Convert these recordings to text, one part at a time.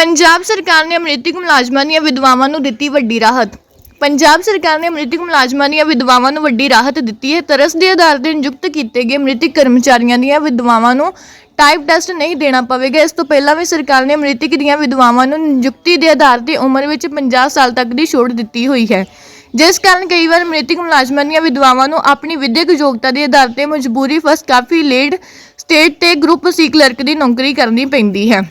ਪੰਜਾਬ ਸਰਕਾਰ ਨੇ ਅਮ੍ਰਿਤਕ ਮੁਲਾਜ਼ਮਾਂ ਦੀਆਂ ਵਿਧਵਾਵਾਂ ਨੂੰ ਦਿੱਤੀ ਵੱਡੀ ਰਾਹਤ। ਪੰਜਾਬ ਸਰਕਾਰ ਨੇ ਅਮ੍ਰਿਤਕ ਮੁਲਾਜ਼ਮਾਂ ਦੀਆਂ ਵਿਧਵਾਵਾਂ ਨੂੰ ਵੱਡੀ ਰਾਹਤ ਦਿੱਤੀ ਹੈ। ਤਰਸ ਦੇ ਆਧਾਰ ਤੇ ਨਿਯੁਕਤ ਕੀਤੇ ਗਏ ਮ੍ਰਿਤਕ ਕਰਮਚਾਰੀਆਂ ਦੀਆਂ ਵਿਧਵਾਵਾਂ ਨੂੰ ਟਾਈਪ ਟੈਸਟ ਨਹੀਂ ਦੇਣਾ ਪਵੇਗਾ। ਇਸ ਤੋਂ ਪਹਿਲਾਂ ਵੀ ਸਰਕਾਰ ਨੇ ਅਮ੍ਰਿਤਕ ਦੀਆਂ ਵਿਧਵਾਵਾਂ ਨੂੰ ਨਿਯੁਕਤੀ ਦੇ ਆਧਾਰ ਤੇ ਉਮਰ ਵਿੱਚ 50 ਸਾਲ ਤੱਕ ਦੀ ਛੋਟ ਦਿੱਤੀ ਹੋਈ ਹੈ। ਜਿਸ ਕਾਰਨ ਕਈ ਵਾਰ ਮ੍ਰਿਤਕ ਮੁਲਾਜ਼ਮਾਂ ਦੀਆਂ ਵਿਧਵਾਵਾਂ ਨੂੰ ਆਪਣੀ ਵਿਦਿਅਕ ਯੋਗਤਾ ਦੇ ਆਧਾਰ ਤੇ ਮਜਬੂਰੀ ਫਸ ਕਾਫੀ ਲੇਟ ਸਟੇਟ ਤੇ ਗਰੁੱਪ ਸੀ ਕਲਰਕ ਦੀ ਨੌਕਰੀ ਕਰਨੀ ਪੈਂਦੀ ਹੈ।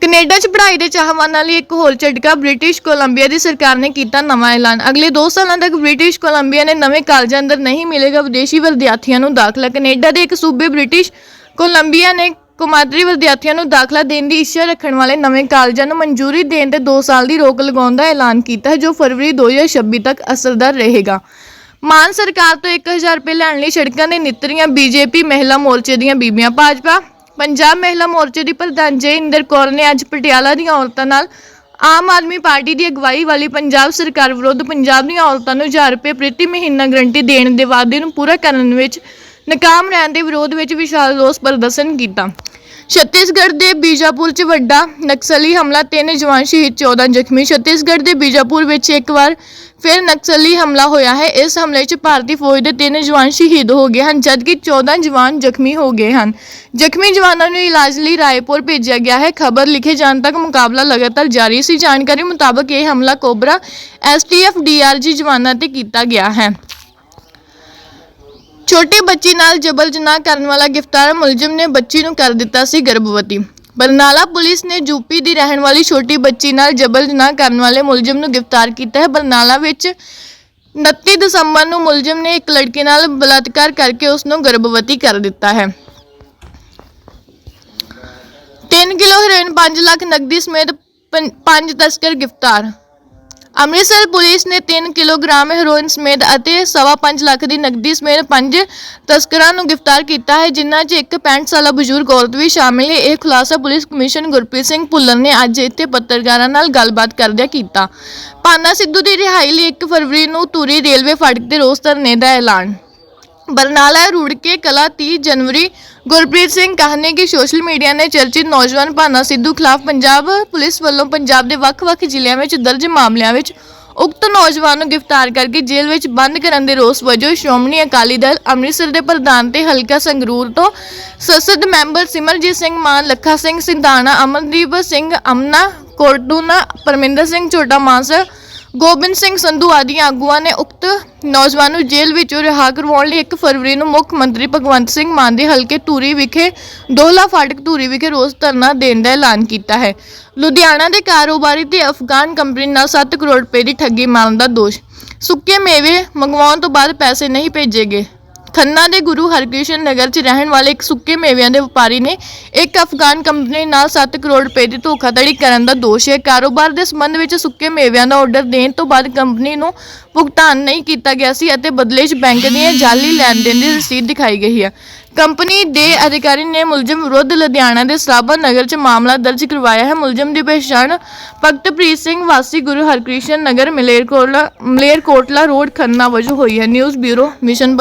ਕੈਨੇਡਾ 'ਚ ਪੜ੍ਹਾਈ ਦੇ ਚਾਹਵਾਨਾਂ ਲਈ ਇੱਕ ਹੋਰ ਝਟਕਾ ਬ੍ਰਿਟਿਸ਼ ਕੋਲੰਬੀਆ ਦੀ ਸਰਕਾਰ ਨੇ ਕੀਤਾ ਨਵਾਂ ਐਲਾਨ। ਅਗਲੇ 2 ਸਾਲਾਂ ਤੱਕ ਬ੍ਰਿਟਿਸ਼ ਕੋਲੰਬੀਆ ਨੇ ਨਵੇਂ ਕਾਲਜਾਂ ਅੰਦਰ ਨਹੀਂ ਮਿਲੇਗਾ ਵਿਦੇਸ਼ੀ ਵਿਦਿਆਰਥੀਆਂ ਨੂੰ ਦਾਖਲਾ। ਕੈਨੇਡਾ ਦੇ ਇੱਕ ਸੂਬੇ ਬ੍ਰਿਟਿਸ਼ ਕੋਲੰਬੀਆ ਨੇ ਕੌਮਾਂਤਰੀ ਵਿਦਿਆਰਥੀਆਂ ਨੂੰ ਦਾਖਲਾ ਦੇਣ ਦੀ ਇੱਛਾ ਰੱਖਣ ਵਾਲੇ ਨਵੇਂ ਕਾਲਜਾਂ ਨੂੰ ਮਨਜ਼ੂਰੀ ਦੇਣ ਤੇ 2 ਸਾਲ ਦੀ ਰੋਕ ਲਗਾਉਣ ਦਾ ਐਲਾਨ ਕੀਤਾ ਹੈ, ਜੋ ਫਰਵਰੀ 2026 ਤੱਕ ਅਸਰਦਾਰ ਰਹੇਗਾ। ਮਾਨ ਸਰਕਾਰ ਤੋਂ 1000 ਰੁਪਏ ਲੈਣ ਲਈ ਸੜਕਾਂ ਦੇ ਨਿੱਤਰੀਆਂ ਬੀਜੇਪੀ ਮਹਿਲਾ ਮੋਰਚੇ ਦੀਆਂ ਬੀਬੀਆਂ ਭਾਜਪਾ ਪੰਜਾਬ ਮਹਿਲਾ ਮੋਰਚੇ ਦੀ ਪ੍ਰਧਾਨ ਜੈਇੰਦਰ ਕੌਰ ਨੇ ਅੱਜ ਪਟਿਆਲਾ ਦੀਆਂ ਔਰਤਾਂ ਨਾਲ ਆਮ ਆਦਮੀ ਪਾਰਟੀ ਦੀ ਅਗਵਾਈ ਵਾਲੀ ਪੰਜਾਬ ਸਰਕਾਰ ਵਿਰੁੱਧ ਪੰਜਾਬ ਦੀਆਂ ਔਰਤਾਂ ਨੂੰ 1000 ਰੁਪਏ ਪ੍ਰਤੀ ਮਹੀਨਾ ਗਰੰਟੀ ਦੇਣ ਦੇ ਵਾਅਦੇ ਨੂੰ ਪੂਰਾ ਕਰਨ ਵਿੱਚ ਨਾਕਾਮ ਰਹਿਣ ਦੇ ਵਿਰੋਧ ਵਿੱਚ ਵਿਸ਼ਾਲ ਰੋਸ ਪ੍ਰਦਰਸ਼ਨ ਕੀਤਾ। ਛੱਤੀਸਗੜ੍ਹ ਦੇ ਬੀਜਾਪੁਰ 'ਚ ਵੱਡਾ ਨਕਸਲੀ ਹਮਲਾ, ਤਿੰਨ ਜਵਾਨ ਸ਼ਹੀਦ 14 ਜ਼ਖਮੀ। ਛੱਤੀਸਗੜ੍ਹ ਦੇ ਬੀਜਾਪੁਰ ਵਿੱਚ ਇੱਕ ਵਾਰ ਫਿਰ ਨਕਸਲੀ ਹਮਲਾ ਹੋਇਆ ਹੈ। ਇਸ ਹਮਲੇ 'ਚ ਭਾਰਤੀ ਫੌਜ ਦੇ ਤਿੰਨ ਜਵਾਨ ਸ਼ਹੀਦ ਹੋ ਗਏ ਹਨ, ਜਦਕਿ 14 ਜਵਾਨ ਜ਼ਖਮੀ ਹੋ ਗਏ ਹਨ। ਜ਼ਖਮੀ ਜਵਾਨਾਂ ਨੂੰ ਇਲਾਜ ਲਈ ਰਾਏਪੁਰ ਭੇਜਿਆ ਗਿਆ ਹੈ। ਖਬਰ ਲਿਖੇ ਜਾਣ ਤੱਕ ਮੁਕਾਬਲਾ ਲਗਾਤਾਰ ਜਾਰੀ ਸੀ। ਜਾਣਕਾਰੀ ਮੁਤਾਬਕ ਇਹ ਹਮਲਾ ਕੋਬਰਾ ਐਸਟੀਐਫ ਡੀਆਰਜੀ ਜਵਾਨਾਂ ਤੇ ਕੀਤਾ ਗਿਆ ਹੈ। ਛੋਟੀ ਬੱਚੀ ਨਾਲ ਜਬਰ ਜਨਾਹ ਕਰਨ ਵਾਲਾ ਗ੍ਰਿਫਤਾਰ ਮੁਲਜ਼ਮ ਨੇ ਬੱਚੀ ਨੂੰ ਕਰ ਦਿੱਤਾ ਸੀ ਗਰਭਵਤੀ। ਬਰਨਾਲਾ ਪੁਲਿਸ ਨੇ ਯੂਪੀ ਦੀ ਰਹਿਣ ਵਾਲੀ ਛੋਟੀ ਬੱਚੀ ਨਾਲ ਜਬਰ ਜਨਾਹ ਕਰਨ ਵਾਲੇ ਮੁਲਜ਼ਮ ਨੂੰ ਗ੍ਰਿਫਤਾਰ ਕੀਤਾ ਹੈ। ਬਰਨਾਲਾ ਵਿੱਚ 29 ਦਸੰਬਰ ਨੂੰ ਮੁਲਜ਼ਮ ਨੇ ਇੱਕ ਲੜਕੀ ਨਾਲ ਬਲਾਤਕਾਰ ਕਰਕੇ ਉਸ ਨੂੰ ਗਰਭਵਤੀ ਕਰ ਦਿੱਤਾ ਹੈ। 3 ਕਿਲੋ ਹੈਰੋਇਨ 5 ਲੱਖ ਨਕਦੀ ਸਮੇਤ ਪੰ- ਪੰਜ ਤਸਕਰ ਗ੍ਰਿਫਤਾਰ। ਅੰਮ੍ਰਿਤਸਰ ਪੁਲਿਸ ਨੇ 3 ਕਿਲੋਗ੍ਰਾਮ ਹੈਰੋਇਨ ਸਮੇਤ ਅਤੇ 5.5 ਲੱਖ ਦੀ ਨਕਦੀ ਸਮੇਤ ਪੰਜ ਤਸਕਰਾਂ ਨੂੰ ਗ੍ਰਿਫਤਾਰ ਕੀਤਾ ਹੈ, ਜਿਨ੍ਹਾਂ 'ਚ ਇੱਕ 65 ਸਾਲਾ ਬਜ਼ੁਰਗ ਔਰਤ ਵੀ ਸ਼ਾਮਿਲ ਹੈ। ਇਹ ਖੁਲਾਸਾ ਪੁਲਿਸ ਕਮਿਸ਼ਨ ਗੁਰਪ੍ਰੀਤ ਸਿੰਘ ਭੁੱਲਰ ਨੇ ਅੱਜ ਇੱਥੇ ਪੱਤਰਕਾਰਾਂ ਨਾਲ ਗੱਲਬਾਤ ਕਰਦਿਆਂ ਕੀਤਾ। ਪਾਨਾ ਸਿੱਧੂ ਦੀ ਰਿਹਾਈ ਲਈ 1 ਫਰਵਰੀ ਨੂੰ ਧੂਰੀ ਰੇਲਵੇ ਫਾਟਕ ਤੇ ਰੋਸ ਧਰਨੇ ਦਾ ਐਲਾਨ ਬਰਨਾਲਾ, ਰੁੜਕੇ, ਕਲਾ 30 ਜਨਵਰੀ। ਗੁਰਪ੍ਰੀਤ ਸਿੰਘ ਕਹਨੇ ਕਿ ਸੋਸ਼ਲ ਮੀਡੀਆ ਨੇ ਚਰਚਿਤ ਨੌਜਵਾਨ ਭਾਨਾ ਸਿੱਧੂ ਖਿਲਾਫ ਪੰਜਾਬ ਪੁਲਿਸ ਵੱਲੋਂ ਪੰਜਾਬ ਦੇ ਵੱਖ-ਵੱਖ ਜ਼ਿਲ੍ਹਿਆਂ ਵਿੱਚ ਦਰਜ ਮਾਮਲਿਆਂ ਵਿੱਚ ਉਕਤ ਨੌਜਵਾਨ ਨੂੰ ਗ੍ਰਿਫਤਾਰ ਕਰਕੇ ਜੇਲ੍ਹ ਵਿੱਚ ਬੰਦ ਕਰਨ ਦੇ ਰੋਸ ਵਜੋਂ ਸ਼੍ਰੋਮਣੀ ਅਕਾਲੀ ਦਲ ਅੰਮ੍ਰਿਤਸਰ ਦੇ ਪ੍ਰਧਾਨ ਤੇ ਹਲਕਾ ਸੰਗਰੂਰ ਤੋਂ ਸੰਸਦ ਮੈਂਬਰ ਸਿਮਰਜੀਤ ਸਿੰਘ ਮਾਨ, ਲੱਖਾ ਸਿੰਘ ਸਿੰਧਾਣਾ, ਅਮਨਦੀਪ ਸਿੰਘ ਅਮਨਾ, ਕੋਟੂਨਾ, ਪਰਮਿੰਦਰ ਸਿੰਘ ਛੋਟਾ ਮਾਨਸਾ ਗੋਬਿੰਦ ਸਿੰਘ ਸੰਧੂ ਆਦਿ ਆਗੂਆਂ ਨੇ ਉਕਤ ਨੌਜਵਾਨ ਨੂੰ ਜੇਲ੍ਹ ਵਿੱਚੋਂ ਰਿਹਾ ਕਰਵਾਉਣ ਲਈ 1 ਫਰਵਰੀ ਨੂੰ ਮੁੱਖ ਮੰਤਰੀ ਭਗਵੰਤ ਸਿੰਘ ਮਾਨ ਦੇ ਹਲਕੇ ਧੂਰੀ ਵਿਖੇ ਦੋਹਲਾ ਫਾਟਕ ਧੂਰੀ ਵਿਖੇ ਰੋਸ ਧਰਨਾ ਦੇਣ ਦਾ ਐਲਾਨ ਕੀਤਾ ਹੈ। ਲੁਧਿਆਣਾ ਦੇ ਕਾਰੋਬਾਰੀ ਤੇ ਅਫਗਾਨ ਕੰਪਨੀ ਨਾਲ 7 ਕਰੋੜ ਰੁਪਏ ਦੀ ਠੱਗੀ ਮਾਰਨ ਦਾ ਦੋਸ਼। ਸੁੱਕੇ ਮੇਵੇ ਮੰਗਵਾਉਣ ਤੋਂ ਬਾਅਦ ਪੈਸੇ ਨਹੀਂ ਭੇਜੇ ਗਏ। ਖੰਨਾ ਦੇ ਗੁਰੂ ਹਰਕ੍ਰਿਸ਼ਨ ਨਗਰ 'ਚ ਰਹਿਣ ਵਾਲੇ ਇੱਕ ਸੁੱਕੇ ਮੇਵਿਆਂ ਦੇ ਵਪਾਰੀ ਨੇ ਇੱਕ ਅਫਗਾਨ ਕੰਪਨੀ ਨਾਲ 7 ਕਰੋੜ ਰੁਪਏ ਦੀ ਧੋਖਾਧੜੀ ਕਰਨ ਦਾ ਦੋਸ਼ ਹੈ। ਕਾਰੋਬਾਰ ਦੇ ਸੰਬੰਧ ਵਿੱਚ ਸੁੱਕੇ ਮੇਵਿਆਂ ਦਾ ਆਰਡਰ ਦੇਣ ਤੋਂ ਬਾਅਦ ਕੰਪਨੀ ਨੂੰ ਭੁਗਤਾਨ ਨਹੀਂ ਕੀਤਾ ਗਿਆ ਸੀ ਅਤੇ ਬਦਲੇ 'ਚ ਬੈਂਕ ਦੀਆਂ ਜਾਲੀ ਲੈਣ ਦੇਣ ਦੀ ਰਸੀਦ ਦਿਖਾਈ ਗਈ ਹੈ। ਕੰਪਨੀ ਦੇ ਅਧਿਕਾਰੀ ਨੇ ਮੁਲਜ਼ਮ ਵਿਰੁੱਧ ਲੁਧਿਆਣਾ ਦੇ ਸਰਾਭਾ ਨਗਰ 'ਚ ਮਾਮਲਾ ਦਰਜ ਕਰਵਾਇਆ ਹੈ। ਮੁਲਜ਼ਮ ਦੀ ਪਛਾਣ ਭਗਤਪ੍ਰੀਤ ਸਿੰਘ ਵਾਸੀ ਗੁਰੂ ਹਰਕ੍ਰਿਸ਼ਨ ਨਗਰ ਮਲੇਰਕੋਟਲਾ ਮਲੇਰਕੋਟਲਾ ਰੋਡ ਖੰਨਾ ਵਜੋਂ ਹੋਈ ਹੈ। News bureau, mission